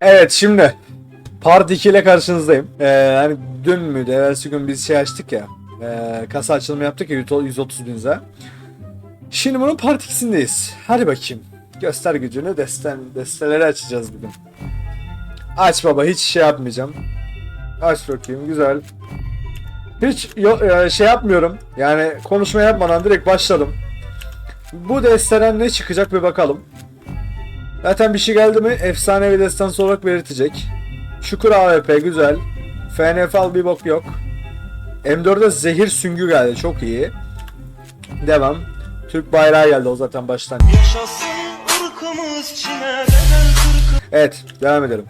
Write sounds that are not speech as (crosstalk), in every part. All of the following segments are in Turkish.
Evet şimdi Part 2 ile karşınızdayım. Ee, hani dün müydü? Evvelsi gün biz şey açtık ya. E, kasa açılımı yaptık ya 130 bin. Şimdi bunun Part 2'sindeyiz. Hadi bakayım. Göster gücünü. Desten, desteleri açacağız bugün. Aç baba hiç şey yapmayacağım. Aç bakayım güzel. Hiç yo- e, şey yapmıyorum. Yani konuşma yapmadan direkt başladım. Bu desteden ne çıkacak bir bakalım. Zaten bir şey geldi mi efsanevi destansı olarak belirtecek. Şukur AWP güzel. FNFL bir bok yok. M4'de zehir süngü geldi çok iyi. Devam. Türk bayrağı geldi o zaten baştan. Çin'e Evet devam edelim.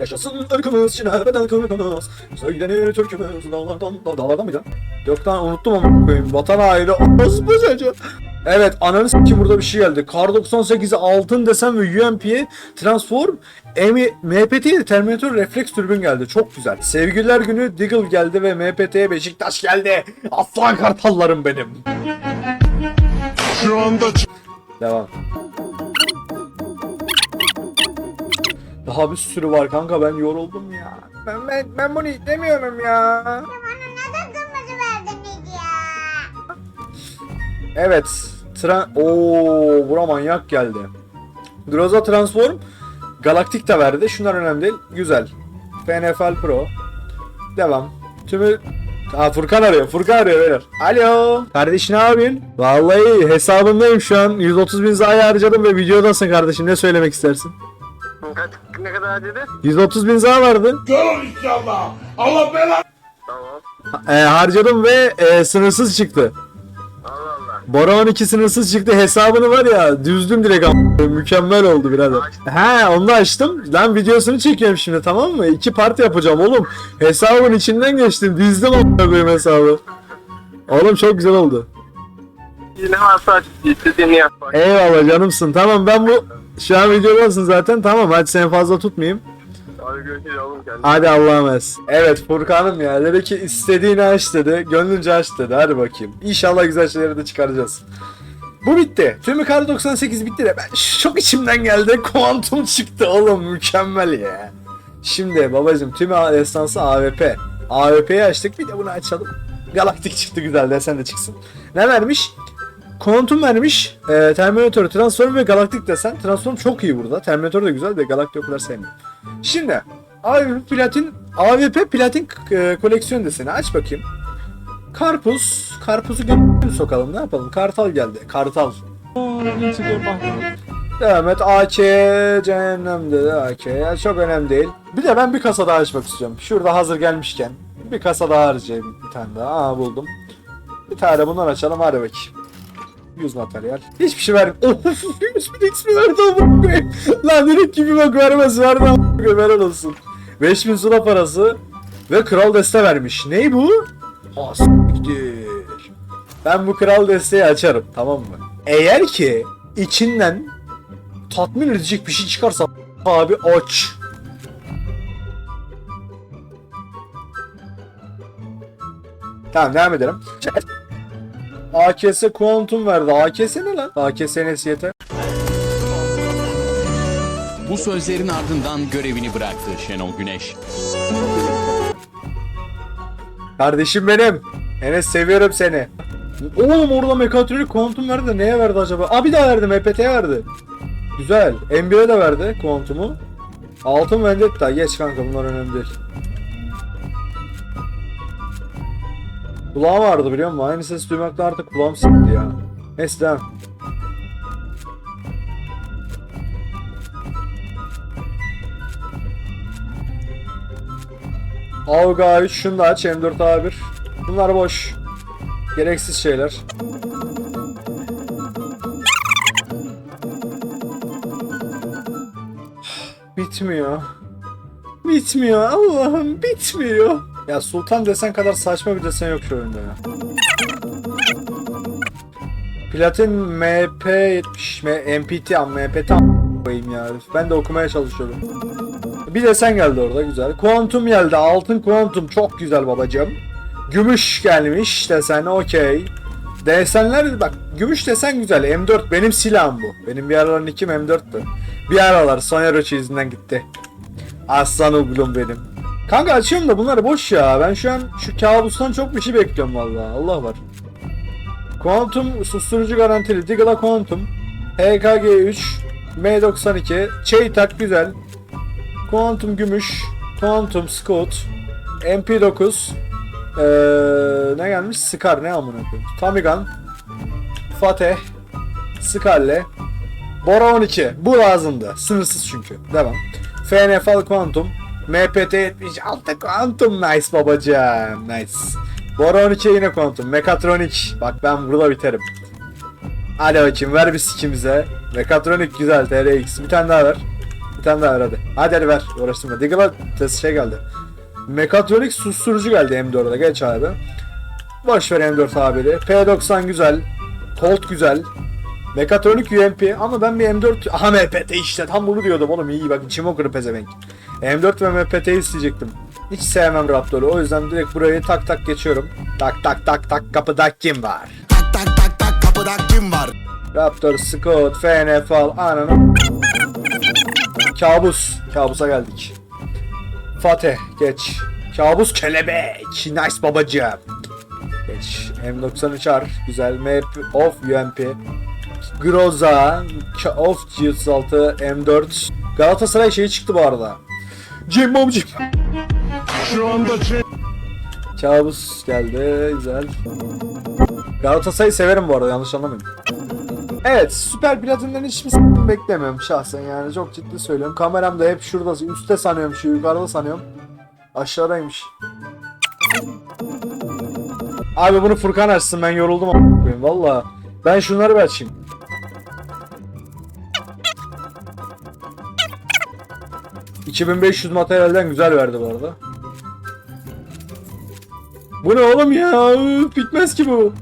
Yaşasın ırkımız Çin'e bedel kırkımız Söylenir Türk'ümüz dağlardan da, Dağlardan mıydı? Yok lan unuttum ama koyayım. Vatan haini orası bu çocuğu. Evet ananı s**kim burada bir şey geldi. Kar 98'e altın desen ve UMP'ye transform MPT'ye Terminator refleks türbün geldi. Çok güzel. Sevgililer günü Deagle geldi ve MPT'ye Beşiktaş geldi. Aslan kartallarım benim. Şu anda Devam. Daha bir sürü var kanka ben yoruldum ya. Ben ben, ben bunu demiyorum ya. Evet. Tra Oo, bura manyak geldi. Groza Transform Galaktik de verdi. Şunlar önemli değil. Güzel. FNFL Pro. Devam. Tümü Aa Furkan arıyor. Furkan arıyor beyler. Alo. Kardeş ne yapıyorsun? Vallahi hesabındayım şu an. 130 bin zaya harcadım ve videodasın kardeşim. Ne söylemek istersin? Kaç, ne kadar harcadı? 130 bin zaya vardı. inşallah. Allah belanı. Tamam. E, harcadım ve e, sınırsız çıktı. Allah Allah. Bora 12 sınırsız çıktı hesabını var ya düzdüm direkt am- mükemmel oldu birader. He onu açtım. Lan videosunu çekiyorum şimdi tamam mı? İki part yapacağım oğlum. Hesabın içinden geçtim. Dizdim koyayım hesabı. Oğlum çok güzel oldu. Ne varsa aç, istediğini yap. Eyvallah canımsın. Tamam ben bu şu an videodasın zaten. Tamam hadi seni fazla tutmayayım. Hadi görüşürüz. Hadi Allah'a emanet. Evet Furkan'ım ya dedi ki istediğini aç dedi. Gönlünce aç dedi. Hadi bakayım. İnşallah güzel şeyleri de çıkaracağız. Bu bitti. Tümü Kar 98 bitti de ben çok içimden geldi. (laughs) Kuantum çıktı oğlum mükemmel ya. Şimdi babacım tüm destansı AWP. AWP'yi açtık bir de bunu açalım. Galaktik çıktı güzel desen de çıksın. Ne vermiş? Kuantum vermiş. E, Terminator, Transform ve Galaktik desen. Transform çok iyi burada. Terminator da güzel de Galaktik o kadar sevmiyorum. Şimdi AWP platin AWP platin e, koleksiyon deseni aç bakayım. Karpuz, karpuzu gö- sokalım ne yapalım? Kartal geldi. Kartal. Devam et. AK cehennemde de AK. Ya çok önemli değil. Bir de ben bir kasa daha açmak istiyorum. Şurada hazır gelmişken. Bir kasa daha harcayayım bir tane daha. Aa buldum. Bir tane bundan açalım hadi bakayım. 100 materyal. Hiçbir şey vermiyor. Of 100 bin XP verdi amına koyayım. Lan direkt gibi bak vermez verdi amına koyayım helal olsun. 5000 sula parası ve kral deste vermiş. Ney bu? Ha. Ben bu kral desteği açarım tamam mı? Eğer ki içinden tatmin edecek bir şey çıkarsa abi aç. Tamam devam edelim. AKS Quantum verdi. AKS ne lan? AKS nesi yeter? Bu sözlerin ardından görevini bıraktı Şenol Güneş. Kardeşim benim. Enes seviyorum seni. Oğlum orada mekatronik kuantum verdi de neye verdi acaba? Aa bir daha verdi MPT'ye verdi. Güzel. NBA'ye de verdi kuantumu. Altın Vendetta. Geç kanka bunlar önemli değil. Kulağım vardı biliyor musun? Aynı ses duymaktan artık kulağım sıktı ya. Neyse. Avga 3 şunu da aç M4 A1. Bunlar boş. Gereksiz şeyler. Bitmiyor. Bitmiyor Allah'ım bitmiyor. Ya Sultan desen kadar saçma bir desen yok şu oyunda ya. Platin MP70 M- MPT MPT koyayım ya. Ben de okumaya çalışıyorum. Bir desen geldi orada güzel. Kuantum geldi. Altın kuantum çok güzel babacığım. Gümüş gelmiş desen okey. Desenler bak gümüş desen güzel. M4 benim silahım bu. Benim bir aralar nickim M4'tü. Bir aralar Sonya Roche yüzünden gitti. Aslan oğlum benim. Kanka açıyorum da bunlar boş ya. Ben şu an şu kabustan çok bir şey bekliyorum vallahi. Allah var. Quantum susturucu garantili. Digla Quantum. HKG 3. M92. Çeytak güzel. Quantum gümüş. Quantum Scout. MP9. Ee, ne gelmiş? Scar ne amına koyayım. Tamigan. Fateh. Scarle. Bora 12. Bu lazımdı. Sınırsız çünkü. Devam. FNFL Quantum. MPT 76 Quantum. Nice babacığım. Nice. Bora 12 yine Quantum. Mekatronik. Bak ben burada biterim. Hadi bakayım ver bir sikimize. Mekatronik güzel TRX. Bir tane daha ver. Bir tane daha ver hadi. Hadi hadi ver. Uğraştırma. Diggle'a test şey geldi. Mekatronik susturucu geldi M4'e. Geç abi. Boş ver M4 abili. P90 güzel. Colt güzel. Mekatronik UMP ama ben bir M4 aha MPT işte tam bunu diyordum oğlum iyi bak içim okur pezevenk. M4 ve MPT isteyecektim. Hiç sevmem Raptor'u o yüzden direkt burayı tak tak geçiyorum. Tak tak tak tak kapıda kim var? Tak tak tak tak kapıda kim var? Raptor, Scott, FNFL, ananı. Kabus. Kabusa geldik. Fatih geç. Kabus kelebek. Nice babacığım. Geç. M93R. Güzel. Map of UMP. Groza. Of G36. M4. Galatasaray şeyi çıktı bu arada. Bom Jim. Şu anda Kabus geldi. Güzel. Galatasaray'ı severim bu arada yanlış anlamayın. Evet süper platin'den hiçbir s**tim beklemiyorum şahsen yani çok ciddi söylüyorum. Kameram da hep şurada üstte sanıyorum şu yukarıda sanıyorum. Aşağıdaymış. Abi bunu Furkan açsın ben yoruldum koyayım valla. Ben şunları bir açayım. ...2500 materyalden güzel verdi bu arada. Bu ne oğlum ya? Üf, Bitmez ki bu.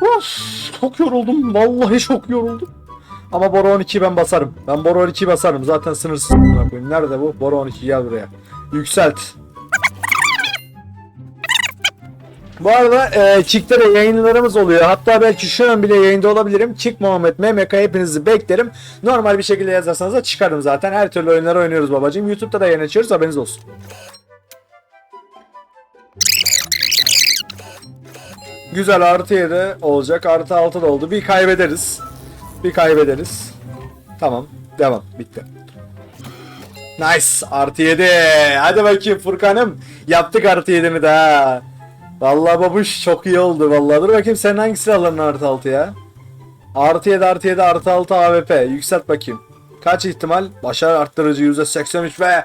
Of, çok yoruldum. Vallahi çok yoruldum. Ama Bora 12'yi ben basarım. Ben Bora 12'yi basarım. Zaten sınırsız. Nerede bu? Bora 12 gel buraya. Yükselt. Bu arada e, Kick'te de yayınlarımız oluyor. Hatta belki şu an bile yayında olabilirim. Kick Muhammed MMK hepinizi beklerim. Normal bir şekilde yazarsanız da çıkarım zaten. Her türlü oyunları oynuyoruz babacığım. YouTube'da da yayın açıyoruz haberiniz olsun. Güzel artı 7 olacak. Artı 6 da oldu. Bir kaybederiz. Bir kaybederiz. Tamam. Devam. Bitti. Nice. Artı 7. Hadi bakayım Furkan'ım. Yaptık artı 7'mi de ha. Vallahi babuş çok iyi oldu vallahi. Dur bakayım sen hangi silahların artı 6 ya? Artı 7 artı 7 artı 6 AWP. Yükselt bakayım. Kaç ihtimal? Başarı arttırıcı %83 ve...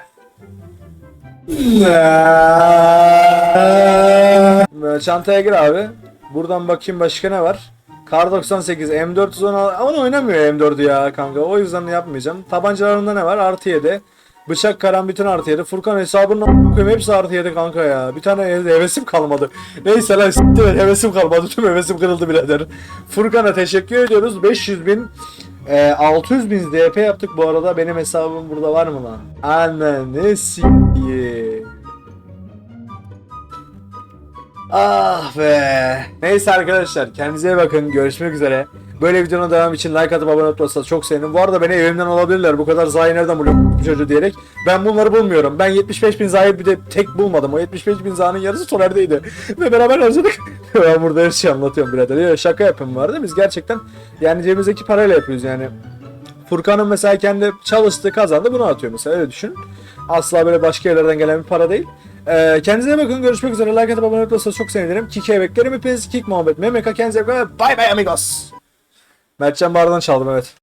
Çantaya gir abi. Buradan bakayım başka ne var? Kar 98 M416 ama oynamıyor M4'ü ya kanka. O yüzden yapmayacağım. Tabancalarında ne var? Artı 7. Bıçak karambit'in artı 7. Furkan hesabının a**ım hepsi artı 7 kanka ya. Bir tane hevesim kalmadı. Neyse lan s**tim hevesim kalmadı. Tüm hevesim kırıldı birader. Furkan'a teşekkür ediyoruz. 500 bin e, 600 bin DP yaptık bu arada. Benim hesabım burada var mı lan? Ananı s**eyim. Ah be. Neyse arkadaşlar kendinize bakın. Görüşmek üzere. Böyle videonun devam için like atıp abone olursanız çok sevinirim. Bu arada beni evimden alabilirler. Bu kadar zayi nereden buluyor bu çocuğu diyerek. Ben bunları bulmuyorum. Ben 75 bin zayi bir de tek bulmadım. O 75 bin zahinin yarısı Soner'deydi. Ve beraber harcadık. (laughs) ben burada her şeyi anlatıyorum birader. Ya şaka yapın vardı. Biz gerçekten yani cebimizdeki parayla yapıyoruz yani. Furkan'ın mesela kendi çalıştı kazandı bunu atıyor mesela öyle düşün. Asla böyle başka yerlerden gelen bir para değil. Ee, kendinize bakın görüşmek üzere. Like atıp abone olursanız çok sevinirim. Kik'e beklerim hepiniz. Kik Muhammed. Memeka kendinize bakın. Bye bye amigos. Mertcan Bardan çaldım evet.